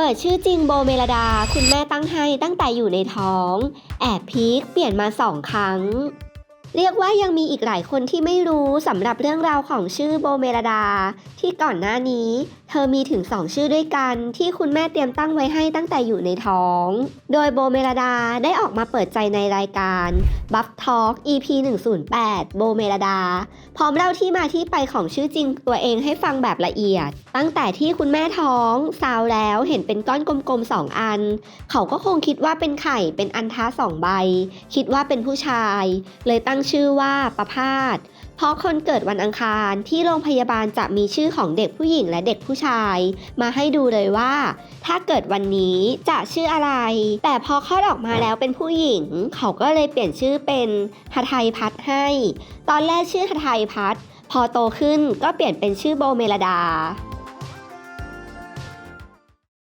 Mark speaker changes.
Speaker 1: เปิดชื่อจริงโบเมลดา คุณแม่ตั้งให้ตั้งแต่อยู่ในท้อง แอบพีคเปลี่ยนมาสองครั้ง เรียกว่ายังมีอีกหลายคนที่ไม่รู้สำหรับเรื่องราวของชื่อโบเมลดา ที่ก่อนหน้านี้เธอมีถึง 2 ชื่อด้วยกันที่คุณแม่เตรียมตั้งไว้ให้ตั้งแต่อยู่ในท้อง โดยโบเมลดาได้ออกมาเปิดใจในรายการ Buff Talk EP 108 โบเมลดา พร้อมเล่าที่มาที่ไปของชื่อจริงตัวเองให้ฟังแบบละเอียด ตั้งแต่ที่คุณแม่ท้องซาวแล้วเห็นเป็นก้อนกลมๆสองอัน เขาก็คงคิดว่าเป็นไข่เป็นอันท้าสองใบ คิดว่าเป็นผู้ชาย เลยตั้งชื่อว่าประพาส เพราะคนเกิดวันอังคารที่โรงพยาบาลจะมีชื่อของเด็กผู้หญิงและเด็กผู้ชาย มาให้ดูเลยว่า ถ้าเกิดวันนี้จะชื่ออะไร แต่พอคลอดออกมาแล้วเป็นผู้หญิง เขาก็เลยเปลี่ยนชื่อเป็นหทัยพัฒให้ ตอนแรกชื่อหทัยพัฒพอโตขึ้นก็เปลี่ยนเป็นชื่อโบเมลดา